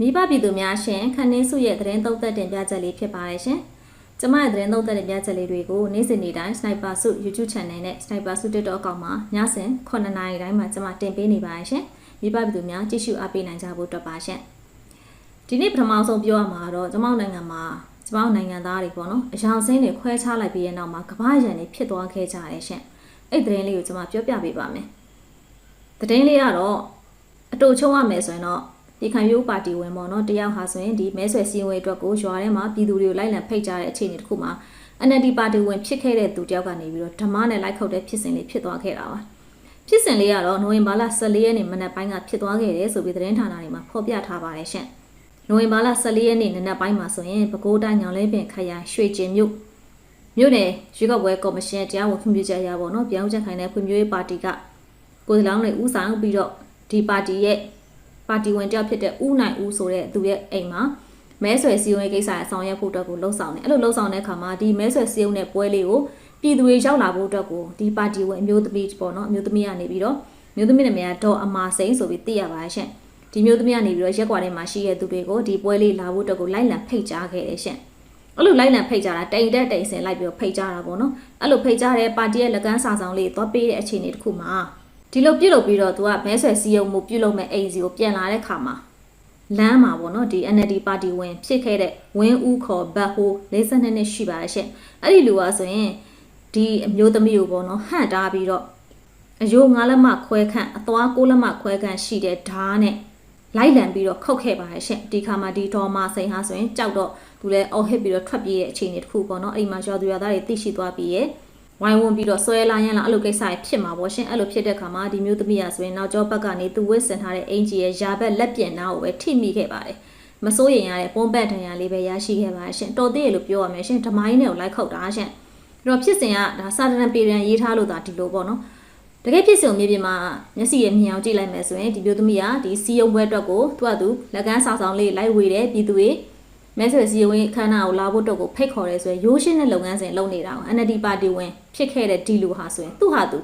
မိဘပြည်သူများရှင်ခန်းနှင်းစုရဲ့သတင်းသုံးသက်တင်ပြချက်လေးဖြစ်ပါတယ်ရှင်။ကျမရဲ့သတင်းသုံးသက်တင်ပြချက်လေးတွေကိုနေ့စဉ်နေ့တိုင်း Sniper စု YouTube Channel နဲ့ Sniper စု TikTok အကောင့်မှာညစဉ်9နာရီတိုင်းမှာကျမတင်ပေးနေပါတယ်ရှင်။မိဘပြည်သူများကြည့်ရှုအားပေးနိုင်ကြဖို့အတွက်ပါရှင်။ဒီနေ့ပထမဆုံးပြောရမှာကတော့ကျမတို့နိုင်ငံမှာကျမတို့နိုင်ငံသားတွေပေါ့နော်အယောင်စင်းတွေခွဲခြားလိုက်ပြီးတဲ့နောက်မှာကမ္ဘာရန်တွေဖြစ်သွားခဲ့ကြတယ်ရှင်။အဲ့ဒီသတင်းလေးကိုကျမပြောပြပေးပါမယ်။သတင်းလေးကတော့အတူချုံရမယ်ဆိုရင်တော့ ဒီခံရိုးပါတီဝင်ပေါ့နော်တယောက်ဟာဆိုရင်ဒီမဲဆွယ်စည်းဝေးအတွက်ကိုရွာထဲမှာပြည်သူတွေကိုလိုက်လံဖိတ်ကြားတဲ့အခြေအနေတစ်ခုမှာ NLD ပါတီဝင်ဖြစ်ခဲ့တဲ့သူတယောက်ကနေပြီးတော့ဓမ္မနဲ့လိုက်ခုတ်တဲ့ဖြစ်စဉ်လေးဖြစ်သွားခဲ့တာပါဖြစ်စဉ်လေးကတော့နိုဝင်ဘာလ14ရက်နေ့မနက်ပိုင်းကဖြစ်သွားခဲ့တယ်ဆိုပြီးသတင်းဌာနတွေမှာဖော်ပြထားပါတယ်ရှင့်နိုဝင်ဘာလ14ရက်နေ့နနက်ပိုင်းမှာဆိုရင်ပဲခူးတိုင်းညောင်လဲပင်ခရိုင်ရွှေကျင်မြို့မြို့နယ်ရွေးကောက်ပွဲကော်မရှင်တရားဝင်ခွင့်ပြုချက်အရပေါ့နော်ပြောင်းချက်ခိုင်တဲ့ဖွံ့ဖြိုးရေးပါတီကကိုယ်စားလှယ်တွေဦးဆောင်ပြီးတော့ဒီပါတီရဲ့ ပါတီဝင်တယောက်ဖြစ်တဲ့ဦးနိုင်ဦးဆိုတဲ့သူရဲ့အိမ်မှာမဲဆွယ်စည်းရုံးရေးကိစ္စအဆောင်ရွက်ဖို့အတွက်ကိုလှုံ့ဆော်တယ်အဲ့လိုလှုံ့ဆော်တဲ့အခါမှာဒီမဲဆွယ်စည်းရုံးတဲ့ပွဲလေးကိုပြည်သူတွေရောက်လာဖို့အတွက်ကိုဒီပါတီဝင်အမျိုးသမီးပေါ့နော်အမျိုးသမီးကနေပြီးတော့အမျိုးသမီးနာမည်ကတော့အမာစိန်ဆိုပြီးသိရပါတယ်ရှင်ဒီမျိုးသမီးကနေပြီးတော့ရက်ကွာထဲမှာရှိတဲ့သူတွေကိုဒီပွဲလေးလာဖို့အတွက်ကိုလိုက်လံဖိတ်ကြားခဲ့တယ်ရှင်အဲ့လိုလိုက်လံဖိတ်ကြားတာတိမ်တက်တိမ်စင်လိုက်ပြီးတော့ဖိတ်ကြားတာပေါ့နော်အဲ့လိုဖိတ်ကြားတဲ့ပါတီရဲ့လက်ကမ်းစာဆောင်လေးသွားပေးတဲ့အခြေအနေတစ်ခုမှာ ဒီလိုပြုတ်လုပ်ပြီးတော့သူကမဲဆွယ်စည်းရုံးမှုပြုတ်လုပ်မဲ့အိမ်စီကိုပြန်လာတဲ့ခါမှာလမ်းမှာပေါ့နော်ဒီ NLD ပါတီဝင်ဖြစ်ခဲ့တဲ့ဝင်းဦးခေါ်ဘတ်ဟို52နှစ်ရှိပါရဲ့ရှင့်အဲ့ဒီလူကဆိုရင်ဒီအမျိုးသမီးကိုပေါ့နော်ဟန့်တားပြီးတော့အယိုးငါးလက်မခွဲခန့်အသွားကိုးလက်မခွဲခန့်ရှိတဲ့ဓားနဲ့လိုက်လံပြီးတော့ခုတ်ခဲ့ပါရဲ့ရှင့်ဒီခါမှာဒီဒေါ်မာစိန်ဟာဆိုရင်ကြောက်တော့သူလည်းအော်ဟစ်ပြီးတော့ထွက်ပြေးတဲ့အခြေအနေတစ်ခုပေါ့နော်အိမ်မှာရွာသူရွာသားတွေသိရှိသွားပြီးရဲ့ ဝိုင်းဝန်းပြီးတော့ဆွဲလာရန်လာအဲ့လိုကိစ္စတွေဖြစ်မှာပေါ့ရှင်အဲ့လိုဖြစ်တဲ့ခါမှာဒီမျိုးသမီးရဆိုရင်နောက်ကျောဘက်ကနေသူဝစ်ဆင်ထားတဲ့အင်ဂျီရဲ့ယာဘက်လက်ပြင်နာကိုပဲထိမိခဲ့ပါတယ်မစိုးရင်ရတဲ့ပုံပတ်တန်ရာလေးပဲရရှိခဲ့ပါရှင်တော်သေးရလို့ပြောရမယ်ရှင်ဓမိုင်းနဲ့ကိုလိုက်ခုတ်တာရှင်အဲ့တော့ဖြစ်စဉ်ကဒါစာတရန်ပေရန်ရေးထားလို့ဒါဒီလိုပေါ့နော်တကယ်ဖြစ်စဉ်ကိုမြေပြင်မှာမျက်စိရမြင်အောင်ကြည့်လိုက်မယ်ဆိုရင်ဒီမျိုးသမီးကဒီစီယုံဘွဲအတွက်ကိုသူ့အတူလက်ကမ်းစာဆောင်လေးလိုက်ဝေတယ်ပြည်သူတွေ မဲဆွယ်စည်းဝေးခန်းနာကိုလာဖို့တော့ကိုဖိတ်ခေါ်ရဲဆိုရင်ရိုးရှင်းတဲ့လုပ်ငန်းစဉ်လုပ်နေတာကို NLD ပါတီဝင်ဖြစ်ခဲ့တဲ့ဒီလူဟာဆိုရင်သူ့ဟာသူ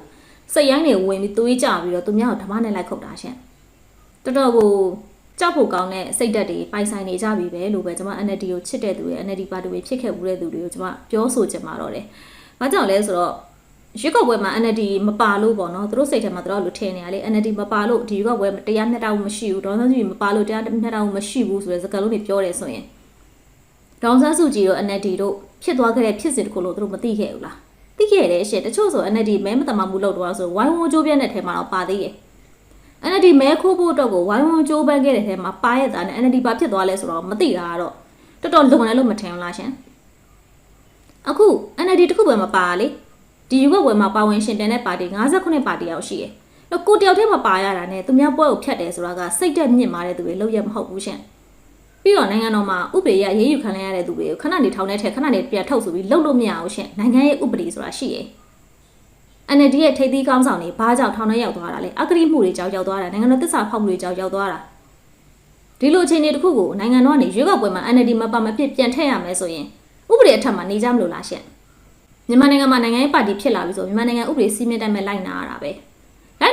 စိတ်ရိုင်းတွေဝင်ပြီးသွေးကြပြီးတော့သူများကိုဓမ္မနဲ့လိုက်ခုတ်တာရှင့်တော်တော်ကိုကြောက်ဖို့ကောင်းတဲ့စိတ်ဓာတ်တွေပိုင်ဆိုင်နေကြပြီပဲလို့ပဲကျွန်မ NLD ကိုချစ်တဲ့သူရဲ့ NLD ပါတီဝင်ဖြစ်ခဲ့မှုတဲ့သူတွေကိုကျွန်မပြောဆိုချင်ပါတော့တယ်။ဘာကြောင့်လဲဆိုတော့ရွေးကောက်ပွဲမှာ NLD မပါလို့ပေါ့နော်သူတို့စိတ်ထဲမှာသူတို့လူထင်နေရလေ NLD မပါလို့ဒီရွေးကောက်ပွဲတရားမျှတမှုမရှိဘူးဒေါ်စန်းကြီးမပါလို့တရားမျှတမှုမရှိဘူးဆိုတဲ့စကားလုံးတွေပြောတယ်ဆိုရင် ဒေါန်ဆန်းစုကြည်တို့ NLD တို့ဖြစ်သွားခဲ့တဲ့ဖြစ်စဉ်တစ်ခုလို့သူတို့မသိခဲ့ဘူးလားသိခဲ့တယ်ရှင့်တချို့ဆို NLD မဲမတမာမှုလုပ်တော့ဆိုဝိုင်းဝန်းကြိုးပြတဲ့ထဲမှာတော့ပါသေးတယ် NLD မဲခိုးဖို့အတွက်ကိုဝိုင်းဝန်းကြိုးပမ်းခဲ့တဲ့ထဲမှာပါရတာနဲ့ NLD ဘာဖြစ်သွားလဲဆိုတော့မသိတာကတော့တော်တော်လုံတယ်လို့မထင်ဘူးလားရှင်အခု NLD တခုပဲမပါလေဒီရွေးပွဲမှာပါဝင်ရှင်တန်တဲ့ပါတီ59ပါတီရောက်ရှိတယ်တော့ကိုတယောက်တည်းမပါရတာနဲ့သူများပွဲကိုဖြတ်တယ်ဆိုတာကစိတ်တက်မြင့်မာတဲ့သူတွေလောက်ရမဟုတ်ဘူးရှင် ပြီးတော့နိုင်ငံတော်မှာဥပဒေရရေးယူခံရတဲ့သူတွေကိုခဏနေထောင်ထဲထက်ခဏနေပြန်ထုတ်ဆိုပြီးလှုပ်လို့မရအောင်ရှင်နိုင်ငံရဲ့ဥပဒေဆိုတာရှိရဲ့ NLD ရဲ့ထိပ်သီးကောင်းဆောင်တွေဘာကြောင့်ထောင်ထဲရောက်သွားတာလဲအကတိမှုတွေကြောင့်ရောက်သွားတာနိုင်ငံတော်တစ္ဆာဖောက်မှုတွေကြောင့်ရောက်သွားတာဒီလိုအခြေအနေတစ်ခုကိုနိုင်ငံတော်ကနေရွေးကောက်ပွဲမှာ NLD မပါမဖြစ်ပြန်ထည့်ရမယ်ဆိုရင်ဥပဒေအထက်မှာနေကြမလို့လားရှင်မြန်မာနိုင်ငံမှာနိုင်ငံရေးပါတီဖြစ်လာပြီဆိုမြန်မာနိုင်ငံဥပဒေစည်းမျဉ်းတိုင်းမဲ့လိုက်နာရတာပဲ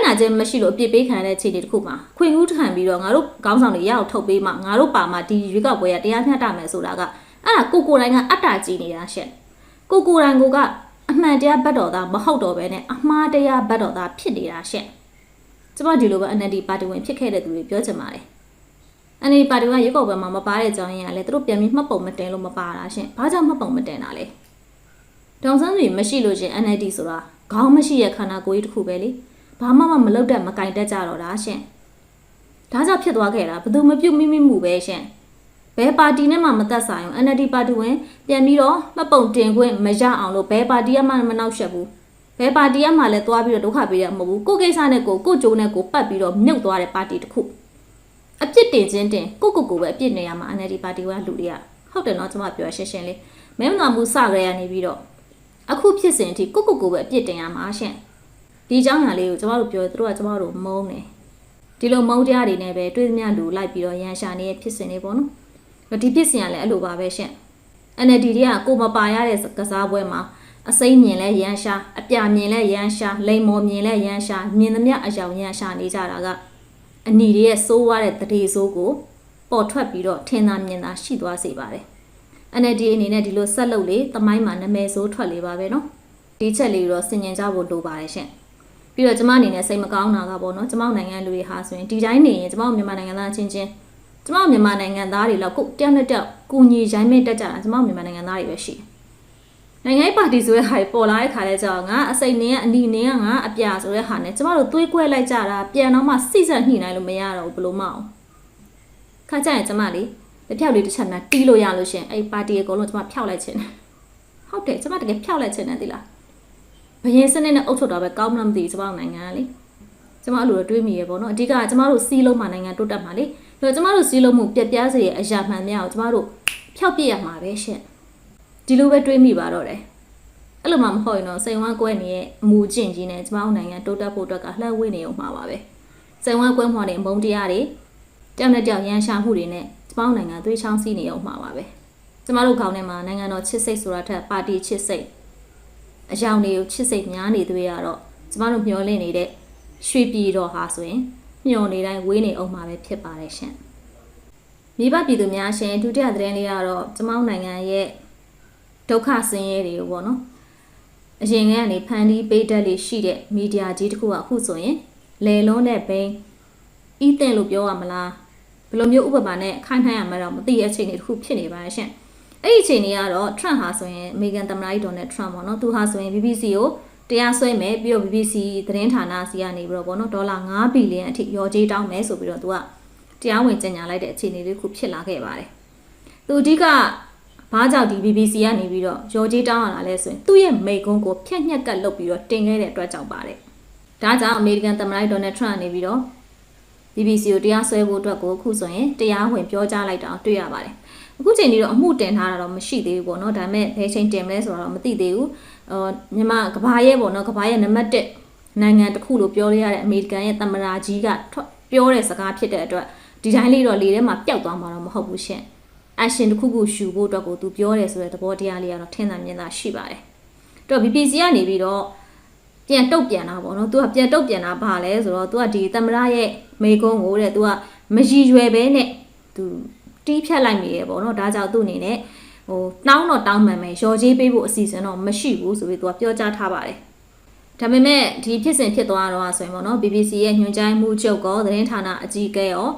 လိုက်နာခြင်းမရှိလို့အပြစ်ပေးခံရတဲ့အခြေအနေတစ်ခုမှာခွင့်ဦးထန်ပြီးတော့ငါတို့ခေါင်းဆောင်တွေရအောင်ထုတ်ပေးမှငါတို့ပါမှဒီရွေးကောက်ပွဲကတရားမျှတမယ်ဆိုတာကအဲ့ဒါကိုကိုယ်တိုင်ကအတ္တကြီးနေတာရှင့်ကိုကိုယ်တိုင်ကိုကအမှန်တရားဘတ်တော်သားမဟုတ်တော့ဘဲနဲ့အမှားတရားဘတ်တော်သားဖြစ်နေတာရှင့်ကျမဒီလိုပဲ NLD ပါတီဝင်ဖြစ်ခဲ့တဲ့သူတွေပြောချင်ပါတယ် NLD ပါတီကရွေးကောက်ပွဲမှာမပါတဲ့အကြောင်းရင်းကလည်းသူတို့ပြန်ပြီးမှတ်ပုံမတင်လို့မပါတာရှင့်ဘာကြောင့်မှတ်ပုံမတင်တာလဲဒေါန်ဆန်းတွေမရှိလို့ရှင် NLD ဆိုတာခေါင်းမရှိရဲ့ခန္ဓာကိုယ်ကြီးတစ်ခုပဲလေ ဘာမှမမလုပ်တတ်မကင်တတ်ကြတော့တာရှင့်ဒါကြောင့်ဖြစ်သွားခဲ့တာဘယ်သူမပြုတ်မိမိမှုပဲရှင့်ဘယ်ပါတီနဲ့မှမသက်ဆိုင်ဘူး NLD ပါတီဝင်ပြန်ပြီးတော့မှတ်ပုံတင်ခွင့်မရအောင်လို့ဘယ်ပါတီကမှမနှောက်ယှက်ဘူးဘယ်ပါတီကမှလည်းသွားပြီးတော့ဒုက္ခပေးရမှာမဟုတ်ဘူးကိုကိစ္စနဲ့ကိုကိုကြိုးနဲ့ကိုပတ်ပြီးတော့မြုပ်သွားတဲ့ပါတီတစ်ခုအပြစ်တင်ခြင်းတင်ကိုကိုကိုပဲအပြစ်နေရမှာ NLD ပါတီကလူတွေကဟုတ်တယ်နော်ကျွန်မပြောရှင်းရှင်းလေးမဲမနာမှုစကြရနေပြီးတော့အခုဖြစ်စဉ်အထိကိုကိုကိုပဲအပြစ်တင်ရမှာရှင့် ဒီအကြောင်းအရာလေးကိုကျမတို့ပြောသူတို့ကကျမတို့မုန်းတယ်ဒီလိုမုန်းတရားတွေနဲ့ပဲတွေးသမျှလူလိုက်ပြီးတော့ရန်ရှာနေတဲ့ဖြစ်စဉ်တွေပေါ့နော်ဒီဖြစ်စဉ်ကလည်းအဲ့လိုပါပဲရှင့် NLD တွေကကိုမပါရတဲ့ကစားပွဲမှာအစိမ့်မြင်လဲရန်ရှာအပြာမြင်လဲရန်ရှာလိမ်မော်မြင်လဲရန်ရှာမြင်သမျှအယောင်ရန်ရှာနေကြတာကအနီတွေရဲ့စိုးွားတဲ့တရေစိုးကိုပေါ်ထွက်ပြီးတော့ထင်သာမြင်သာရှိသွားစေပါတယ်။ NLD အနေနဲ့ဒီလိုဆက်လုပ်လေသမိုင်းမှာနာမည်ဆိုးထွက်လေပါပဲနော်။ဒီချက်လေးတော့ဆင်ញင်ကြဖို့လိုပါတယ်ရှင်။ ပြီးတော့ကျမအနေနဲ့စိတ်မကောင်းတာကပေါ့နော်ကျမတို့နိုင်ငံလူတွေဟာဆိုရင်ဒီတိုင်းနေရင်ကျမတို့မြန်မာနိုင်ငံသားချင်းချင်းကျမတို့မြန်မာနိုင်ငံသားတွေလောက်ကိုတယောက်နဲ့တယောက်ကူညီရိုင်းမဲ့တက်ကြတာကျမတို့မြန်မာနိုင်ငံသားတွေပဲရှိတယ်နိုင်ငံရေးပါတီဆိုတဲ့ဟာတွေပေါ်လာတဲ့ခါလဲကြောင်ငါအစိမ့်နင်းကအနီနင်းကငါအပြာဆိုတဲ့ဟာနဲ့ကျမတို့သွေးကွဲလိုက်ကြတာပြန်တော့မှစိစက်ညှိနိုင်လို့မရတော့ဘူးဘလို့မအောင်ခါကြရင်ကျမလေးလက်ဖြောက်လေးတစ်ချက်နဲ့တီးလို့ရလို့ရှင်အဲ့ပါတီအကုန်လုံးကျမဖျောက်လိုက်ခြင်းဟုတ်တယ်ကျမတကယ်ဖျောက်လိုက်ခြင်းနဲ့တိလား ဘယင်းစနစ်နဲ့အုပ်ချုပ်တာပဲကောင်းမှမသိဘူးကျမတို့နိုင်ငံကလေကျမတို့လိုတွေးမိရပေါ့နော်အဓိကကျမတို့စီးလုံးမှာနိုင်ငံတိုးတက်မှာလေဒါကျမတို့စီးလုံးမှုပြက်ပြားစေတဲ့အရာမှန်များကိုကျမတို့ဖျောက်ပြစ်ရမှာပဲရှင်ဒီလိုပဲတွေးမိပါတော့တယ်အဲ့လိုမှမဟုတ်ရင်တော့စိန်ဝမ်းကွဲနေရဲ့အမူကျင့်ကြီးနဲ့ကျမတို့နိုင်ငံတိုးတက်ဖို့အတွက်ကလှည့်ဝေးနေအောင်မှာပါပဲစိန်ဝမ်းကွဲမှော်တဲ့အမုန်းတရားတွေတောက်နဲ့တောက်ရန်ရှာမှုတွေနဲ့ကျမတို့နိုင်ငံသွေးချောင်းစီးနေအောင်မှာပါပဲကျမတို့ခေါင်းထဲမှာနိုင်ငံတော်ချစ်စိတ်ဆိုတာထက်ပါတီချစ်စိတ် အယောင်တွေကိုချစ်စိတ်များနေသွေးရတော့ကျမတို့မျှော်လင့်နေတဲ့ရွှေပြည်တော်ဟာဆိုရင်မျှော်နေတိုင်းဝေးနေအောင်မှာပဲဖြစ်ပါတယ်ရှင်မိဘပြည်သူများရှင်ဒုတိယသတင်းလေးကတော့ကျမတို့နိုင်ငံရဲ့ဒုက္ခဆင်းရဲတွေကိုပေါ့နော်အရင်ကကနေဖန်တီးပေးတတ်လေးရှိတဲ့မီဒီယာကြီးတစ်ခုကအခုဆိုရင်လေလုံးနဲ့ဘိန်းဤတဲ့လို့ပြောရမလားဘယ်လိုမျိုးဥပမာနဲ့ခိုင်းနှိုင်းရမှာတော့မသိတဲ့အခြေအနေတစ်ခုဖြစ်နေပါရှင် အဲ့ဒီအခြေအနေကတော့ Trump ဟာဆိုရင်အမေရိကန်သမ္မတကြီးဒေါ်နယ်ထရန့်ပေါ့နော်သူဟာဆိုရင် BBC ကိုတရားစွဲမယ်ပြီးတော့ BBC သတင်းဌာနစီကနေပြီးတော့ပေါ့နော်ဒေါ်လာ9ဘီလီယံအထိရော်ကြေးတောင်းမယ်ဆိုပြီးတော့သူကတရားဝင်ကြေညာလိုက်တဲ့အခြေအနေလေးခုဖြစ်လာခဲ့ပါတယ်သူအဓိကဘာကြောင့်ဒီ BBC ကနေပြီးတော့ရော်ကြေးတောင်းရတာလဲဆိုရင်သူ့ရဲ့မိကုန်းကိုဖြတ်ညက်ကပ်လုပ်ပြီးတော့တင်ခဲ့တဲ့အတွက်ကြောင့်ပါတယ်ဒါကြောင့်အမေရိကန်သမ္မတဒေါ်နယ်ထရန့်ကနေပြီးတော့ BBC ကိုတရားစွဲဖို့အတွက်ကိုအခုဆိုရင်တရားဝင်ပြောကြားလိုက်တာတွေ့ရပါတယ် အခုချိန်ကြီးတော့အမှုတင်ထားတာတော့မရှိသေးဘူးပေါ့နော်ဒါပေမဲ့ဘယ်ချိန်တင်မလဲဆိုတာတော့မသိသေးဘူးအော်မြန်မာကဘာရဲ့ပေါ့နော်ကဘာရဲ့နံပါတ်1နိုင်ငံတစ်ခုလို့ပြောရတဲ့အမေရိကန်ရဲ့သမ္မတကြီးကပြောတဲ့စကားဖြစ်တဲ့အတွက်ဒီတိုင်းလေးတော့လေထဲမှာပျောက်သွားမှာတော့မဟုတ်ဘူးရှင်အရှင်တစ်ခုခုရှူဖို့အတွက်ကိုသူပြောတယ်ဆိုတဲ့သဘောတရားလေးကတော့ထင်သာမြင်သာရှိပါတယ်တော့ BBC ကနေပြီးတော့ပြန်တုတ်ပြန်တာပေါ့နော်။ तू ကပြန်တုတ်ပြန်တာဘာလဲဆိုတော့ तू ကဒီသမ္မတရဲ့မိကုန်းကိုတဲ့ तू ကမရည်ရွယ်ပဲနဲ့ तू တီးဖြတ်လိုက်မိရပေါ့နော်။ဒါကြောင့်သူ့အနေနဲ့ဟိုတောင်းတော့တောင်းမှန်မယ်။ရော်ကြေးပေးဖို့အစီအစဉ်တော့မရှိဘူးဆိုပြီး तू ကပြောကြားထားပါတယ်။ဒါပေမဲ့ဒီဖြစ်စဉ်ဖြစ်သွားတော့ဆိုရင်ပေါ့နော် BBC ရဲ့ညွှန်ကြားမှုချုပ်ကောသတင်းဌာနအကြီးအကဲရော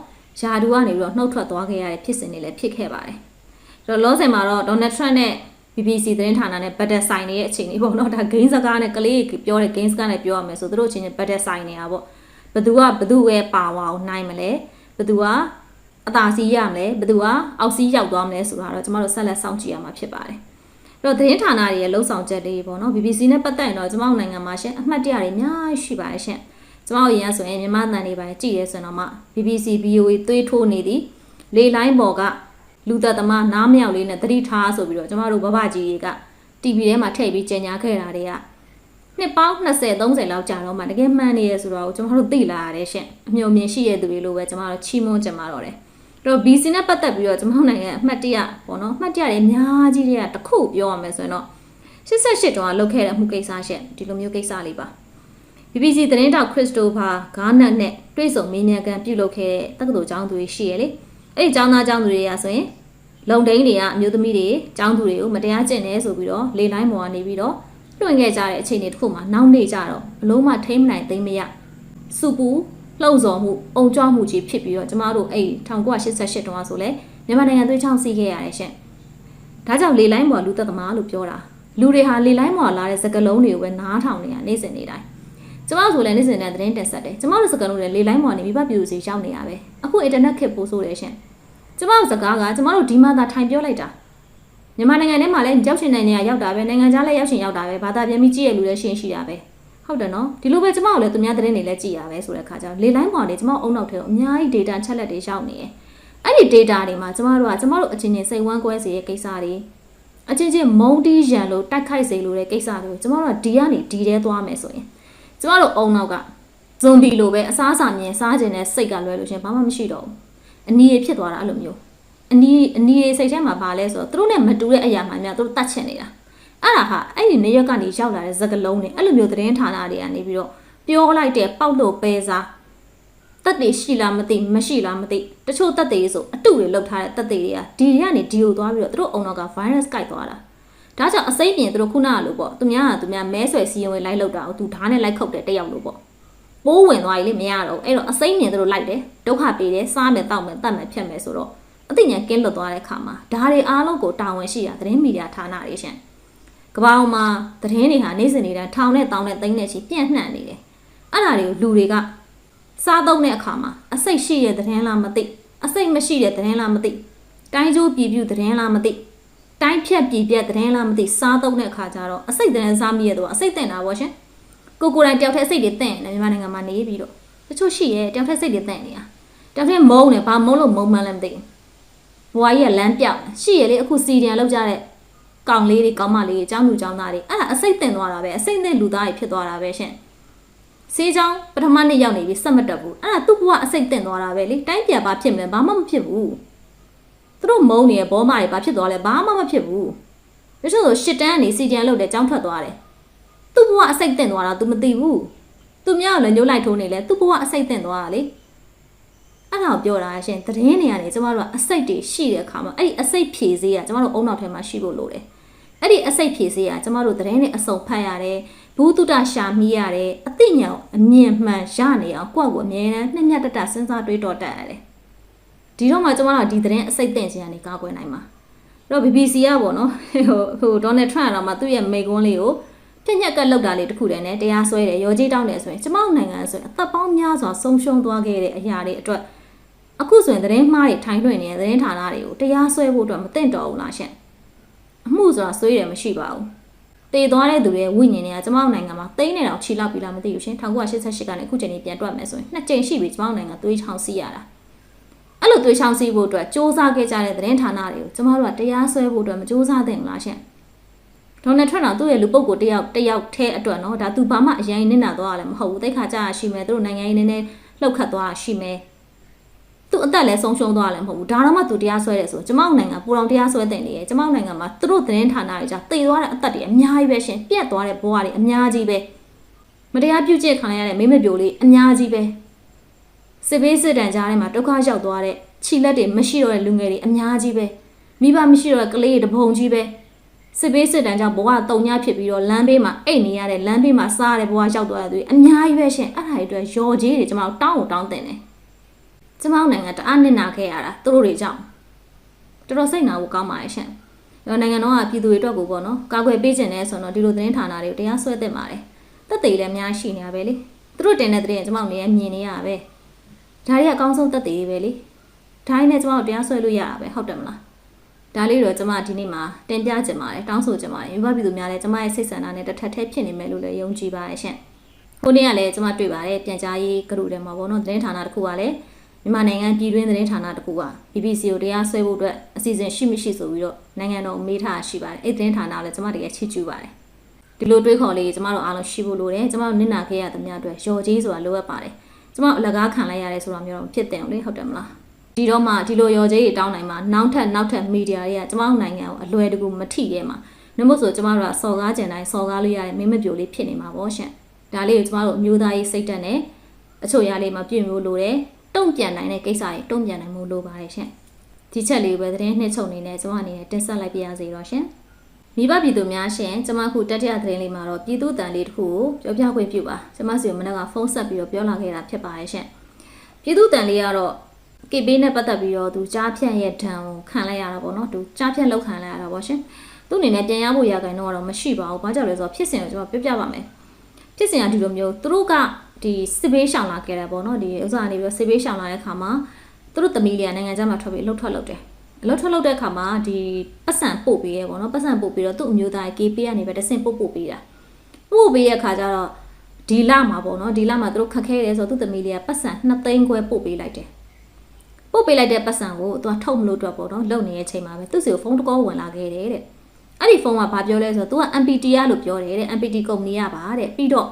ယာဒူကနေပြီးတော့နှုတ်ထွက်သွားခဲ့ရတဲ့ဖြစ်စဉ်တွေလည်းဖြစ်ခဲ့ပါတယ်။အဲ့တော့လောဆယ်မှာတော့ Donald Trump နဲ့ BBC သတင်းဌာနနဲ့ဘတ်တက်ဆိုင်နေတဲ့အခြေအနေပေါ့နော်ဒါဂိမ်းစကားနဲ့ကလေးပြောတဲ့ဂိမ်းစကားနဲ့ပြောရမယ်ဆိုသူတို့ချင်းချင်းဘတ်တက်ဆိုင်နေတာပေါ့ဘသူကဘသူရဲ့ပါဝါကိုနိုင်မလဲဘသူက အသာစီးရမလဲဘသူကအောက်စီးရောက်သွားမလဲဆိုတာတော့ကျမတို့ဆက်လက်စောင့်ကြည့်ရမှာဖြစ်ပါတယ်အဲ့တော့သတင်းဌာနတွေရဲ့လှုပ်ဆောင်ချက်တွေပေါ့နော် BBC နဲ့ပတ်သက်ရင်တော့ကျမတို့နိုင်ငံမှာရှင်အမှတ်တရတွေအများကြီးရှိပါတယ်ရှင်ကျမတို့ရင်ကဆိုရင်မြန်မာတန်တွေပါကြည့်ရဲဆိုတော့မှ BBC VOA သွေးထိုးနေသည်လေလိုင်းပေါ်ကလူသက်သမားနားမြောက်လေးနဲ့သတိထားဆိုပြီးတော့ကျမတို့ဘဘကြီးတွေက TV ထဲမှာထည့်ပြီးကြေညာခဲ့တာတွေကနှစ်ပေါင်း20 30လောက်ကြာတော့မှတကယ်မှန်နေရဆိုတော့ကျမတို့သိလာရတယ်ရှင်အမျှော်မြင်ရှိရတဲ့သူတွေလိုပဲကျမတို့ချီးမွမ်းကြမှာတော့တယ်အဲ့ တော့ BC နဲ့ပတ်သက်ပြီးတော့ကျမတို့နိုင်ငံအမှတ်တရပေါ့နော်အမှတ်တရတွေအများကြီးတွေကတစ်ခုပြောရမယ်ဆိုရင်တော့88တောင်ကလုတ်ခဲ့တဲ့မှုကိစ္စရှက်ဒီလိုမျိုးကိစ္စလေးပါ BBC သတင်းတောက်ခရစ်စတိုဖာဂါနတ်နဲ့တွေ့ဆုံမင်းမြန်ကန်ပြုလုပ်ခဲ့တဲ့တက္ကသိုလ်ကျောင်းသူတွေရှိရလေအဲ့ဒီကျောင်းသားကျောင်းသူတွေကဆိုရင်လုံဒိန်းတွေကအမျိုးသမီးတွေကျောင်းသူတွေကိုမတရားကျင့်နေဆိုပြီးတော့လေလိုင်းပေါ်ကနေပြီးတော့လွှင့်ခဲ့ကြတဲ့အခြေအနေတစ်ခုမှာနောက်နေကြတော့ဘလုံးမထိမ့်မနိုင်သိမ့်မရစူပူ လှုပ်ဆော်မှုအုံကြွမှုကြီးဖြစ်ပြီးတော့ကျမတို့အဲ့1988တုန်းကဆိုလဲမြန်မာနိုင်ငံသွေးချောင်းစီးခဲ့ရတယ်ရှင်ဒါကြောင့်လေလိုင်းပေါ်လူသက်သမားလို့ပြောတာလူတွေဟာလေလိုင်းပေါ်လာတဲ့စကလုံးတွေကိုပဲနားထောင်နေရနေစဉ်နေတိုင်းကျမတို့ဆိုလည်းနေ့စဉ်နဲ့သတင်းတက်ဆက်တယ်ကျမတို့စကလုံးတွေလေလိုင်းပေါ်နေမိဘပြည်သူစီရောက်နေရပဲအခုအင်တာနက်ခေတ်ပို့ဆိုတယ်ရှင်ကျမတို့စကားကကျမတို့ဒီမှသာထိုင်ပြောလိုက်တာမြန်မာနိုင်ငံထဲမှာလည်းရောက်ရှင်နိုင်ငံရောက်တာပဲနိုင်ငံခြားလည်းရောက်ရှင်ရောက်တာပဲဘာသာပြန်ပြီးကြည့်ရလူလည်းရှင်းရှိတာပဲ ဟုတ်တယ်နော်ဒီလိုပဲကျမတို့လည်းသူများသတင်းတွေလည်းကြည့်ရပဲဆိုတဲ့ခါကျတော့လေလိုင်းပေါ်နေကျမတို့အုံနောက်ထဲကိုအများကြီး data ချက်လက်တွေရောက်နေတယ်အဲ့ဒီ data တွေမှာကျမတို့ကကျမတို့အချင်းချင်းစိတ်ဝမ်းကွဲစေတဲ့ကိစ္စတွေအချင်းချင်းမုံတီးရန်လို့တိုက်ခိုက်စေလို့တဲ့ကိစ္စတွေကိုကျမတို့ကဒီကနေဒီထဲသွားမယ်ဆိုရင်ကျမတို့အုံနောက်ကဇွန်ဘီလိုပဲအစားအစာမြင်စားခြင်းနဲ့စိတ်ကလွဲလို့ရှင်ဘာမှမရှိတော့ဘူးအနီးဖြစ်သွားတာအဲ့လိုမျိုးအနီးအနီးစိတ်ထဲမှာပါလဲဆိုတော့သူတို့နဲ့မတူတဲ့အရာမှများသူတို့တတ်ချင်နေတာ အဲ့ဒါဟာအဲ့ဒီနေရက်ကနေရောက်လာတဲ့ဇကလုံးတွေအဲ့လိုမျိုးသတင်းဌာနတွေကနေပြီးတော့ပြောလိုက်တဲ့ပေါက်လို့ပဲစားတက်တွေရှိလားမသိမရှိလားမသိတချို့တက်တွေဆိုအတုတွေလောက်ထားတဲ့တက်တွေတွေကဒီတွေကနေဒီကိုသွားပြီးတော့သူတို့အုံတော့က virus ကိုက်သွားတာဒါကြောင့်အစိမ့်ပြင်သူတို့ခုနကလို့ပေါ့သူများကသူများမဲဆွယ်စီရင်ဝင်လိုက်လောက်တာကိုသူဓာတ်နဲ့လိုက်ခုတ်တယ်တယောက်လို့ပေါ့ပိုးဝင်သွားပြီလေမရတော့အဲ့တော့အစိမ့်ပြင်သူတို့လိုက်တယ်ဒုက္ခပေးတယ်စားမယ်တောက်မယ်တတ်မယ်ဖြတ်မယ်ဆိုတော့အသိဉာဏ်ကင်းလွတ်သွားတဲ့ခါမှာဒါတွေအားလုံးကိုတာဝန်ရှိတာသတင်းမီဒီယာဌာနတွေရှင် ကမ္ဘာပေါ်မှာသတင်းတွေဟာနေ့စဉ်နေ့တိုင်းထောင်နဲ့တောင်းနဲ့သိန်းနဲ့ချီပြန့်နှံ့နေတယ်အဲ့ဒါတွေကိုလူတွေကစားသုံးတဲ့အခါမှာအစိတ်ရှိတဲ့သတင်းလားမသိအစိတ်မရှိတဲ့သတင်းလားမသိတိုင်းကျိုးပြည်ပြူသတင်းလားမသိတိုင်းဖြတ်ပြည်ပြက်သတင်းလားမသိစားသုံးတဲ့အခါကျတော့အစိတ်သတင်းစားမိရတော့အစိတ်တင်တာပေါ့ရှင်ကိုကိုယ်တိုင်တယောက်တည်းစိတ်တွေတင့်နေမြန်မာနိုင်ငံမှာနေပြီးတော့တချို့ရှိရဲ့တယောက်တည်းစိတ်တွေတင့်နေတာတယောက်တည်းမုန်းတယ်ဘာမုန်းလို့မုန်းမှန်းလည်းမသိဘူးဘွားကြီးကလမ်းပြောက်ရှိရလေအခုစီဒီယန်လောက်ကြတဲ့ ကောင်လေးတွေကောင်မလေးတွေအကြောင်းလူကြောင်းသားတွေအဲ့ဒါအစိတ်တင်သွားတာပဲအစိတ်တင်လူသားတွေဖြစ်သွားတာပဲရှင်စေးချောင်းပထမနေ့ရောက်နေပြီစက်မတက်ဘူးအဲ့ဒါသူ့ဘဝအစိတ်တင်သွားတာပဲလေတိုင်းပြန်ဘာဖြစ်မလဲဘာမှမဖြစ်ဘူးသူတို့မုန်းနေတဲ့ဘောမတွေဘာဖြစ်သွားလဲဘာမှမဖြစ်ဘူးတချို့ဆိုရှစ်တန်းကနေစီဒီယန်လောက်တဲ့ကြောင်းထွက်သွားတယ်သူ့ဘဝအစိတ်တင်သွားတာ तू မသိဘူးသူများလည်းညှိုးလိုက်ထိုးနေလဲသူ့ဘဝအစိတ်တင်သွားတာလေ အဲ့ဒါကိုပြောတာရှင်သတင်းတွေကနေကျမတို့ကအစိတ်တွေရှိတဲ့အခါမှာအဲ့ဒီအစိတ်ဖြည့်စေးကကျမတို့အုံနောက်ထဲမှာရှိဖို့လိုတယ်အဲ့ဒီအစိတ်ဖြည့်စေးကကျမတို့သတင်းတွေအစုံဖတ်ရတယ်ဘူးတုတရှာမိရတယ်အသိဉာဏ်အမြင်မှန်ရနေအောင်ကိုယ့်ကိုအမြဲတမ်းနှစ်ညက်တတစဉ်းစားတွေးတော်တတ်ရတယ်ဒီတော့မှကျမတို့ဒီသတင်းအစိတ်တင်ခြင်းကနေကာကွယ်နိုင်မှာအဲ့တော့ BBC ကပေါ့နော်ဟိုဟိုဒေါ်နယ်ထရန့်တော့မှသူ့ရဲ့မိကွန်းလေးကိုပြညက်ကလောက်တာလေးတခုတည်းနဲ့တရားစွဲတယ်ရောကြီးတောင်းတယ်ဆိုရင်ကျမတို့နိုင်ငံဆိုရင်အသက်ပေါင်းများစွာဆုံးရှုံးသွားခဲ့တဲ့အရာတွေအတွက် အခုဆိုရင်သတင်းမှားတွေထိုင်းလွှင့်နေတဲ့သတင်းဌာနတွေကိုတရားစွဲဖို့အတွက်မသင့်တော်ဘူးလားရှင်အမှုဆိုတာစွဲတယ်မရှိပါဘူးတည်သွားတဲ့သူတွေဝိညာဉ်တွေကကျမတို့နိုင်ငံမှာတိမ့်နေတော့ခြိလောက်ပြီလားမသိဘူးရှင်1988ကနေအခုချိန်ကြီးပြန်တွက်မယ်ဆိုရင်နှစ်ကြိမ်ရှိပြီကျမတို့နိုင်ငံသွေးချောင်းစီးရတာအဲ့လိုသွေးချောင်းစီးဖို့အတွက်စ조사ခဲ့ကြတဲ့သတင်းဌာနတွေကိုကျမတို့ကတရားစွဲဖို့အတွက်မစ조사သင့်ဘူးလားရှင်ဒေါ်နယ်ထရန့်တော်သူ့ရဲ့လူပုဂ္ဂိုလ်တယောက်တယောက်ထဲအတွက်နော်ဒါသူဘာမှအရင်နစ်နာသွားရလည်းမဟုတ်ဘူးတိတ်ခါကြရရှိမယ်သူတို့နိုင်ငံရေးနည်းနည်းလှုပ်ခတ်သွားရှိမယ် သူအသက်လည်းဆုံးရှုံးသွားလည်းမဟုတ်ဘူးဒါတော့မှသူတရားစွဲတယ်ဆိုကျမတို့နိုင်ငံပူတော်တရားစွဲတဲ့နေရကျမတို့နိုင်ငံမှာသူတို့သတင်းဌာနတွေじゃတည်သွားတဲ့အသက်တွေအများကြီးပဲရှင်ပြက်သွားတဲ့ဘဝတွေအများကြီးပဲမတရားပြုကျင့်ခံရတဲ့မိမပြိုလေးအများကြီးပဲစစ်ဘေးစစ်တမ်းကြားထဲမှာဒုက္ခရောက်သွားတဲ့ခြိလက်တွေမရှိတော့တဲ့လူငယ်တွေအများကြီးပဲမိဘမရှိတော့တဲ့ကလေးတွေတပုံကြီးပဲစစ်ဘေးစစ်တမ်းကြောင့်ဘဝတုံညဖြစ်ပြီးတော့လမ်းဘေးမှာအိတ်နေရတဲ့လမ်းဘေးမှာစားရတဲ့ဘဝရောက်သွားတဲ့သူတွေအများကြီးပဲရှင်အဲ့ဒါတွေအတွက်ရော်ကြီးတွေကျွန်တော်တောင်းအောင်တောင်းတင်တယ် ကျမတို့နိုင်ငံတအားနစ်နာခဲ့ရတာသူတို့တွေကြောင့်တော်တော်စိတ်နာဖို့ကောင်းပါရဲ့ရှင်ရောနိုင်ငံတော်ကပြည်သူတွေအတွက်ကိုပေါ့နော်ကာကွယ်ပေးခြင်းနဲ့ဆိုတော့ဒီလိုသတင်းဌာနတွေကိုတရားစွဲသင့်ပါတယ်တက်သေးလည်းအများရှိနေရပဲလေသူတို့တင်တဲ့သတင်းကကျမတို့နေရမြင်နေရတာပဲဒါတွေကအကောင်းဆုံးတက်သေးပဲလေဒါရင်းနဲ့ကျမတို့တရားစွဲလို့ရတာပဲဟုတ်တယ်မလားဒါလေးတော့ကျမဒီနေ့မှာတင်ပြချင်ပါတယ်တောင်းဆိုချင်ပါတယ်မြို့ပြည်သူများလည်းကျမရဲ့စိတ်ဆန္ဒနဲ့တစ်ထပ်ထက်ဖြစ်နေမယ်လို့လည်းယုံကြည်ပါတယ်ရှင်ခုနေ့ကလည်းကျမတွေ့ပါတယ်ပြန်ကြားရေးကရုထဲမှာပေါ့နော်သတင်းဌာနတစ်ခုကလည်း မြန်မာနိုင်ငံပြည်တွင်းသတင်းဌာနတစ်ခုက BBC ကိုတရားစွဲဖို့အတွက်အစီအစဉ်ရှိမရှိဆိုပြီးတော့နိုင်ငံတော်မေးထားရှိပါတယ်အဲ့သတင်းဌာနကိုလည်းကျမတကယ်ချစ်ကျူပါတယ်ဒီလိုတွေးခေါ်လေးကျမတို့အားလုံးရှိဖို့လိုတယ်ကျမတို့နစ်နာခဲ့ရသမျှအတွက်ရော်ကြီးဆိုတာလိုအပ်ပါတယ်ကျမတို့အလကားခံလိုက်ရတယ်ဆိုတာမျိုးတော့ဖြစ်တယ်လေဟုတ်တယ်မလားဒီတော့မှဒီလိုရော်ကြီးတွေတောင်းနိုင်မှာနောက်ထပ်နောက်ထပ်မီဒီယာတွေကကျမတို့နိုင်ငံကိုအလွယ်တကူမထိရဲမှာနှမို့ဆိုကျမတို့ကစော်ကားကြင်တိုင်းစော်ကားလို့ရတဲ့မင်းမပြိုလေးဖြစ်နေမှာပေါ့ရှင်ဒါလေးကိုကျမတို့အမျိုးသားရေးစိတ်တက်နဲ့အချို့ရလေးမှာပြင်မျိုးလိုတယ် တုံ့ပြန်နိုင်တဲ့ကိစ္စတွေတုံ့ပြန်နိုင်မှုလိုပါတယ်ရှင်ဒီချက်လေးပဲသတင်းနှစ်ချုပ်နေနဲ့ကျွန်မအနေနဲ့တင်ဆက်လိုက်ပြရစီတော့ရှင်မိဘပြည်သူများရှင်ကျွန်မခုတတိယသတင်းလေးမှာတော့ပြည်သူတန်လေးတစ်ခုကိုပြောပြခွင့်ပြုပါကျွန်မစီကိုမနေ့ကဖုန်းဆက်ပြီးတော့ပြောလာခဲ့တာဖြစ်ပါတယ်ရှင်ပြည်သူတန်လေးကတော့ကေပေးနဲ့ပတ်သက်ပြီးတော့သူကြားဖြန့်ရဲ့ဒဏ်ကိုခံလိုက်ရတာပေါ့နော်သူကြားဖြန့်လောက်ခံလိုက်ရတာပေါ့ရှင်သူ့အနေနဲ့ပြန်ရဖို့ရခိုင်တော့မရှိပါဘူးဘာကြောင့်လဲဆိုတော့ဖြစ်စဉ်ကိုကျွန်မပြောပြပါမယ်ဖြစ်စဉ်ကဒီလိုမျိုးသူတို့က ဒီစစ်ဘေးရှောင်လာခဲ့တာပေါ့နော်ဒီဥစ္စာနေပြီးတော့စစ်ဘေးရှောင်လာတဲ့ခါမှာသူတို့သမီးလေးကနိုင်ငံခြားမှာထွက်ပြီးလှုပ်ထွက်လှုပ်တယ်လှုပ်ထွက်လှုပ်တဲ့ခါမှာဒီပတ်စံပို့ပေးရဲပေါ့နော်ပတ်စံပို့ပြီးတော့သူ့အမျိုးသား KP ကနေပဲတဆင့်ပို့ပို့ပေးတာပို့ပေးရဲ့ခါကျတော့ဒီလမှာပေါ့နော်ဒီလမှာသူတို့ခက်ခဲတယ်ဆိုတော့သူ့သမီးလေးကပတ်စံ2သိန်းခွဲပို့ပေးလိုက်တယ်ပို့ပေးလိုက်တဲ့ပတ်စံကိုသူကထုတ်မလို့အတွက်ပေါ့နော်လုံနေတဲ့အချိန်မှာပဲသူ့စီကိုဖုန်းတကောဝင်လာခဲ့တယ်တဲ့အဲ့ဒီဖုန်းကဘာပြောလဲဆိုတော့ तू က MPT ရလို့ပြောတယ်တဲ့ MPT ကုမ္ပဏီရပါတဲ့ပြီးတော့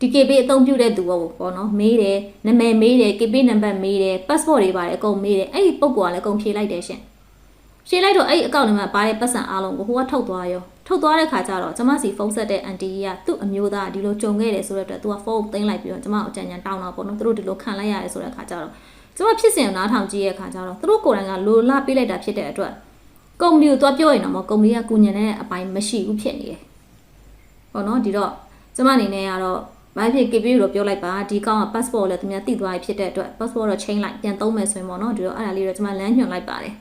ဒီ KB အသုံးပြုတဲ့သူပေါ့ပေါ့နော်မေးတယ်နာမည်မေးတယ် KB နံပါတ်မေးတယ် passport တွေပါတယ်အကုန်မေးတယ်အဲ့ဒီပုံကလည်းအကုန်ဖြေလိုက်တယ်ရှင်ရှင်းလိုက်တော့အဲ့ဒီအကောင့်ထဲမှာပါတဲ့ပတ်စံအားလုံးကိုဟိုကထုတ်သွားရောထုတ်သွားတဲ့ခါကျတော့ကျမစီဖုန်းဆက်တဲ့အန်တီကြီးကသူ့အမျိုးသားဒီလိုကြုံခဲ့တယ်ဆိုတဲ့အတွက်သူကဖုန်းသိမ်းလိုက်ပြီးတော့ကျမကိုအကြံဉာဏ်တောင်းတာပေါ့နော်သူတို့ဒီလိုခံလိုက်ရတယ်ဆိုတဲ့ခါကျတော့ကျမဖြစ်စဉ်ကိုနားထောင်ကြည့်ရဲ့ခါကျတော့သူတို့ကိုယ်တိုင်ကလိုလာပေးလိုက်တာဖြစ်တဲ့အတွက်ကုမ္ပဏီကိုသွားပြောရင်တော့မကုမ္ပဏီကကူညံတဲ့အပိုင်းမရှိဘူးဖြစ်နေတယ်ပေါ့နော်ဒီတော့ကျမအနေနဲ့ကတော့ ဘာဖြစ် KP ကိုပြောလိုက်ပါဒီကောင်က passport လည်းသူများတိသွားပြီဖြစ်တဲ့အတွက် passport တော့ change လိုက်ပြန်သုံးမယ်ဆိုရင်ပေါ့နော်ဒီတော့အဲ့ဒါလေးတော့ကျမလမ်းညွှန်လိုက်ပါတယ်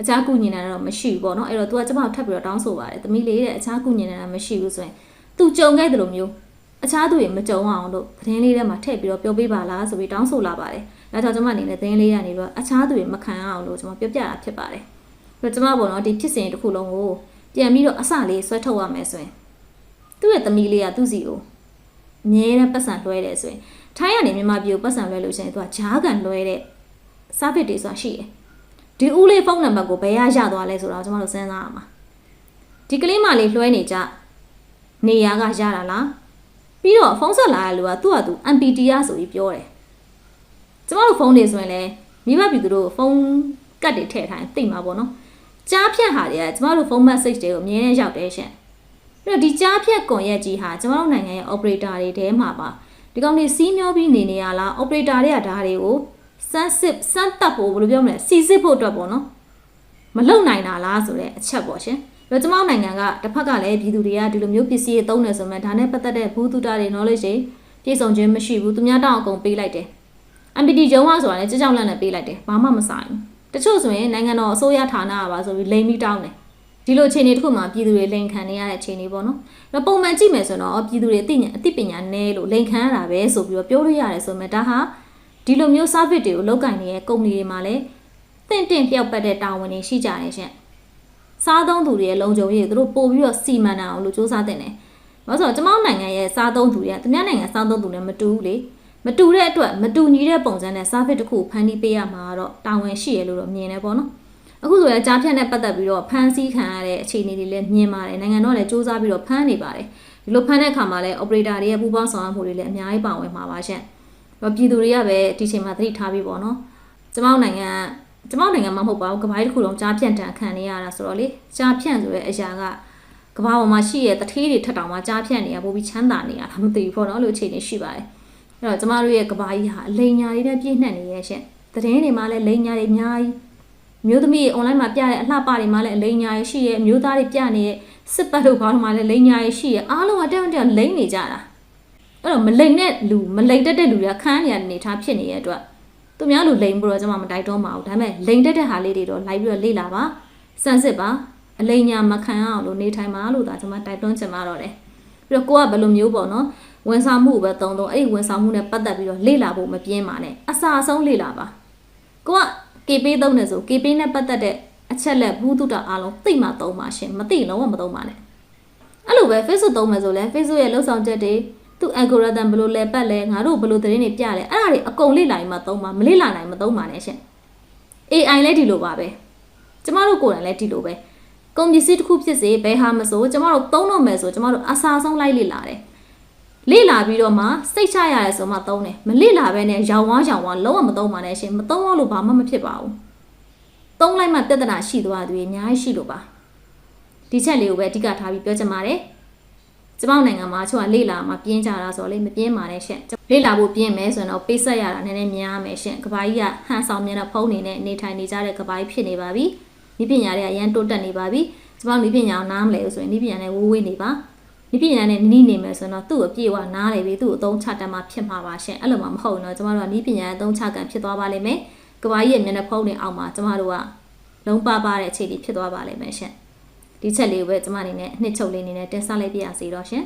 အခြားကုညင်နေတာတော့မရှိဘူးပေါ့နော်အဲ့တော့ तू ကကျမကိုထပ်ပြီးတော့တောင်းဆိုပါတယ်သမီးလေးတဲ့အခြားကုညင်နေတာမရှိဘူးဆိုရင် तू ကြုံခဲ့တယ်လို့မျိုးအခြားသူတွေမကြုံအောင်လို့သတင်းလေးထဲမှာထည့်ပြီးတော့ပြောပေးပါလားဆိုပြီးတောင်းဆိုလာပါတယ်ဒါကြောင့်ကျမအနေနဲ့သတင်းလေးရနေတော့အခြားသူတွေမခံအောင်လို့ကျမပြောပြတာဖြစ်ပါတယ်ပြီးတော့ကျမပေါ့နော်ဒီဖြစ်စဉ်တစ်ခုလုံးကိုပြန်ပြီးတော့အစလေးဆွဲထုတ်ရမယ်ဆိုရင်သူ့ရဲ့သမီးလေးကသူ့စီကို အမြဲတမ်းပတ်စံလွှဲတယ်ဆိုရင်ထိုင်းကနေမြန်မာပြည်ကိုပတ်စံလွှဲလို့ရှိရင်သူကဂျားကန်လွှဲတဲ့ service တွေဆိုတာရှိတယ်ဒီဦးလေးဖုန်းနံပါတ်ကိုဘယ်ရရသွားလဲဆိုတော့ကျွန်တော်တို့စဉ်းစားရမှာဒီကလေးမလေးလွှဲနေကြနေရာကရတာလားပြီးတော့ဖုန်းဆက်လာတဲ့လူကသူ့ဟာသူ MPT ရဆိုပြီးပြောတယ်ကျွန်တော်တို့ဖုန်းတွေဆိုရင်လည်းမိဘပြည်သူတို့ဖုန်းကတ်တွေထည့်ထားရင်သိမှာပေါ့နော်ကြားဖြတ်ဟာတွေကကျွန်တော်တို့ဖုန်း message တွေကိုအမြဲတမ်းရောက်တယ်ရှင် ပြီးတော့ဒီကြားဖြတ်ကွန်ရက်ကြီးဟာကျွန်တော်တို့နိုင်ငံရဲ့ operator တွေထဲမှာပါဒီကောင်တွေစီးမျောပြီးနေနေရလား operator တွေကဒါတွေကိုစမ်းစစ်စမ်းတက်ဖို့ဘယ်လိုပြောမလဲစီစစ်ဖို့အတွက်ပေါ့နော်မလုံနိုင်တာလားဆိုတဲ့အချက်ပေါ့ရှင်ဒါကျမတို့နိုင်ငံကတစ်ဖက်ကလည်းပြည်သူတွေကဒီလိုမျိုးပစ္စည်းတွေသုံးနေဆိုမှဒါနဲ့ပတ်သက်တဲ့ဘူးတုတာတွေ knowledge တွေပြည့်စုံခြင်းမရှိဘူးသူများတောင်းအကုန်ပေးလိုက်တယ် MPT ရုံးဝဆိုတာလည်းကြောက်ကြောက်လန့်လန့်ပေးလိုက်တယ်ဘာမှမဆိုင်ဘူးတချို့ဆိုရင်နိုင်ငံတော်အစိုးရဌာနကပါဆိုပြီးလိမ်ပြီးတောင်းတယ် ဒီလိုအခြေအနေတစ်ခုမှာပြည်သူတွေလိန်ခံနေရတဲ့အခြေအနေပေါ့နော်။ဒါပုံမှန်ကြည့်မယ်ဆိုတော့ပြည်သူတွေအသိဉာဏ်အသိပညာနည်းလို့လိန်ခံရတာပဲဆိုပြီးတော့ပြောလို့ရတယ်ဆိုမှဒါဟာဒီလိုမျိုး service တွေကိုလုပ်ကင်နေတဲ့ကုမ္ပဏီတွေမှာလည်းတင့်တင့်လျောက်ပတ်တဲ့တာဝန်တွေရှိကြတယ်ရှင်။စားသုံးသူတွေရဲ့လုံခြုံရေးကိုသူတို့ပို့ပြီးတော့စီမံနိုင်အောင်လို့စ조사တင်တယ်။ဘာလို့ဆိုတော့ကျမတို့နိုင်ငံရဲ့စားသုံးသူတွေကသူများနိုင်ငံစားသုံးသူနဲ့မတူဘူးလေ။မတူတဲ့အတွက်မတူညီတဲ့ပုံစံနဲ့ service တစ်ခုဖန်တီးပေးရမှာတော့တာဝန်ရှိရလို့တော့မြင်တယ်ပေါ့နော်။ အခုဆိုရင်ကြားဖြတ်နဲ့ပတ်သက်ပြီးတော့ဖမ်းဆီးခံရတဲ့အခြေအနေတွေလည်းမြင်ပါတယ်နိုင်ငံတော်လည်းစ조사ပြီးတော့ဖမ်းနေပါတယ်ဒီလိုဖမ်းတဲ့အခါမှာလည်း operator တွေရဲ့ပူးပေါင်းဆောင်ရွက်မှုတွေလည်းအများကြီးပါဝင်မှာပါရှင့်တော့ပြည်သူတွေကပဲဒီချိန်မှာသတိထားပြီးပေါ့နော်ကျမတို့နိုင်ငံကျမတို့နိုင်ငံမှာမဟုတ်ပါဘူးကမ္ဘာကြီးတစ်ခုလုံးကြားဖြတ်တန်ခံနေရတာဆိုတော့လေကြားဖြတ်ဆိုတဲ့အရာကကမ္ဘာပေါ်မှာရှိရဲ့တထေးတွေထက်တောင်မှကြားဖြတ်နေရပိုပြီးချမ်းသာနေရတာမသိဘူးပေါ့နော်လို့အခြေအနေရှိပါတယ်အဲ့တော့ကျမတို့ရဲ့ကမ္ဘာကြီးဟာအလိန်ညာတွေနဲ့ပြည့်နှက်နေရဲ့ရှင့်သတင်းတွေမှာလည်းလိန်ညာတွေအများကြီး မျိုးသမီးတွေ online မှာပြတဲ့အလှပတွေမှာလည်းအလိန်ညာတွေရှိရဲ့မျိုးသားတွေပြနေတဲ့စစ်ပတ်တို့ဘာလို့မှလည်းလိန်ညာတွေရှိရဲ့အားလုံးအတက်အတက်လိန်နေကြတာအဲ့တော့မလိန်တဲ့လူမလိန်တတ်တဲ့လူတွေကခန်းနေရတဲ့အနေထားဖြစ်နေတဲ့အတွက်သူများလူလိန်ပြီးတော့ကျွန်မမတိုက်တော့ပါဘူးဒါပေမဲ့လိန်တတ်တဲ့ဟာလေးတွေတော့လိုက်ပြီးတော့လေ့လာပါစမ်းစစ်ပါအလိန်ညာမခံအောင်လို့နေထိုင်ပါလို့ဒါကျွန်မတိုက်တွန်းချင်ပါတော့တယ်ပြီးတော့ကိုကဘယ်လိုမျိုးပေါ့နော်ဝန်ဆောင်မှုပဲတုံးတုံးအဲ့ဒီဝန်ဆောင်မှုနဲ့ပတ်သက်ပြီးတော့လေ့လာဖို့မပြင်းပါနဲ့အစာအဆုံးလေ့လာပါကိုက KP သုံးနေဆို KP နဲ့ပတ်သက်တဲ့အချက်လက်ဘူးတုတအားလုံးသိမှသုံးပါရှင်မသိလုံးဝမသုံးပါနဲ့အဲ့လိုပဲ Facebook သုံးမယ်ဆိုလဲ Facebook ရဲ့လှုပ်ဆောင်ချက်တွေသူ algorithm ဘယ်လိုလဲပတ်လဲငါတို့ဘယ်လိုသတင်းတွေပြလဲအဲ့ဒါတွေအကုန်လေ့လာရင်မှသုံးပါမလေ့လာနိုင်မသုံးပါနဲ့ရှင် AI လည်းဒီလိုပါပဲကျမတို့ကိုယ်တိုင်လည်းဒီလိုပဲကုန်ပစ္စည်းတစ်ခုဖြစ်စေဘယ်ဟာမဆိုကျမတို့သုံးတော့မယ်ဆိုကျမတို့အစာဆုံးလိုက်လေ့လာတယ် လေ့လာပြီးတော့မှစိတ်ချရတယ်ဆိုမှသုံးတယ်မလေ့လာဘဲနဲ့ရောင်ဝါးရောင်ဝါးလုံးဝမသုံးပါနဲ့ရှင်မသုံးလို့ဘာမှမဖြစ်ပါဘူးသုံးလိုက်မှပြဿနာရှိသွားသူတွေအများကြီးရှိလို့ပါဒီချက်လေးကိုပဲအဓိကထားပြီးပြောချင်ပါတယ်ကျမနိုင်ငံမှာချို့ကလေ့လာမှာပြင်းကြတာဆိုတော့လေမပြင်းပါနဲ့ရှင်လေ့လာဖို့ပြင်းမယ်ဆိုရင်တော့ပေးဆက်ရတာနည်းနည်းများမယ်ရှင်ကဘာကြီးကဟန်ဆောင်မြန်တဲ့ဖုန်းနေနဲ့နေထိုင်နေကြတဲ့ကဘာကြီးဖြစ်နေပါပြီဤပညာတွေကရန်တိုးတက်နေပါပြီကျမတို့ဤပညာကိုနားမလဲလို့ဆိုရင်ဤပညာနဲ့ဝိုးဝေးနေပါ ဤပညာနဲ့နီးနေမယ်ဆိုတော့သူ့အပြည့်အဝနားလေပြီသူ့အသုံးချတတ်မှဖြစ်မှာပါရှင်အဲ့လိုမှမဟုတ်တော့ကျမတို့ကဤပညာရဲ့အသုံးချကံဖြစ်သွားပါလိမ့်မယ်ကဘာကြီးရဲ့မျက်နှာဖုံးတွေအောက်မှာကျမတို့ကလုံးပါပါတဲ့အခြေအနေဖြစ်သွားပါလိမ့်မယ်ရှင်ဒီချက်လေးကိုပဲကျမအနေနဲ့အနှစ်ချုပ်လေးအနေနဲ့တင်ဆက်လိုက်ပြရစီတော့ရှင်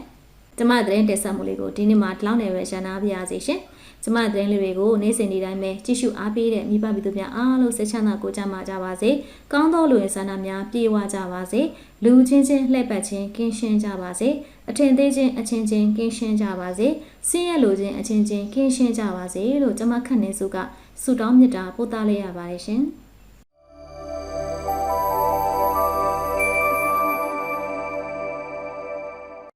ကျမသတင်းတင်ဆက်မှုလေးကိုဒီနေ့မှာဒီလောက်နဲ့ပဲရန်နာပြရစီရှင် ကျမသတင်းလေးတွေကိုနေ့စဉ်နေ့တိုင်းပဲကြည့်ရှုအားပေးတဲ့မိဘပြည်သူများအားလုံးစိတ်ချမ်းသာကိုကြမှာကြပါစေ။ကောင်းသောလူရင်းဆန္ဒများပြေဝကြပါစေ။လူချင်းချင်းလှည့်ပတ်ခြင်းကင်းရှင်းကြပါစေ။အထင်သေးခြင်းအချင်းချင်းကင်းရှင်းကြပါစေ။ဆင်းရဲလူချင်းအချင်းချင်းကင်းရှင်းကြပါစေလို့ကျမခန့်နေစုကဆုတောင်းမြတ်တာပို့သလိုက်ရပါတယ်ရှင်။